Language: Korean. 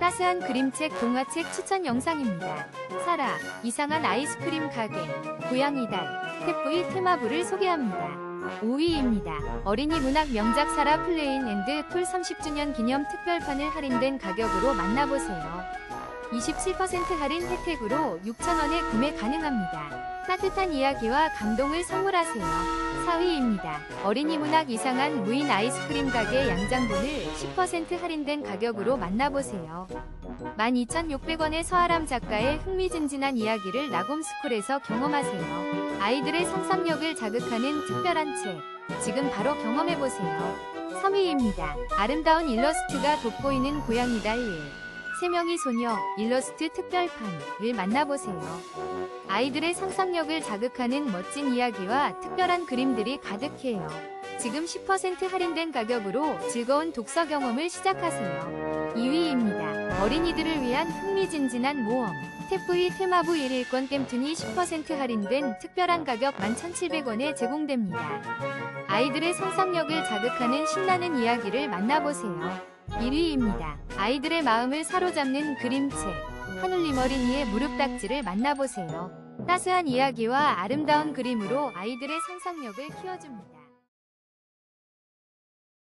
따스한 그림책 동화책 추천 영상입니다. 사라, 이상한 아이스크림 가게, 고양이달, 태프의 테마부를 소개합니다. 5위입니다. 어린이 문학 명작 사라 플레인 앤드 톨 30주년 기념 특별판을 할인된 가격으로 만나보세요. 27% 할인 혜택으로 6,000원에 구매 가능합니다. 따뜻한 이야기와 감동을 선물하세요. 4위입니다. 어린이 문학 이상한 무인 아이스크림 가게 양장본을 10% 할인된 가격으로 만나보세요. 12,600원의 서아람 작가의 흥미진진한 이야기를 나곰스쿨에서 경험하세요. 아이들의 상상력을 자극하는 특별한 책. 지금 바로 경험해보세요. 3위입니다. 아름다운 일러스트가 돋보이는 고양이 달 1. 세명이 소녀 일러스트 특별판을 만나보세요. 아이들의 상상력을 자극하는 멋진 이야기와 특별한 그림들이 가득해요. 지금 10% 할인된 가격으로 즐거운 독서 경험을 시작하세요. 2위입니다. 어린이들을 위한 흥미진진한 모험. 태프의 테마부 1일권 겜툰이 10% 할인된 특별한 가격 11,700원에 제공됩니다. 아이들의 상상력을 자극하는 신나는 이야기를 만나보세요. 1위입니다. 아이들의 마음을 사로잡는 그림책. 하늘림 어린이의 무릎딱지를 만나보세요. 따스한 이야기와 아름다운 그림으로 아이들의 상상력을 키워줍니다.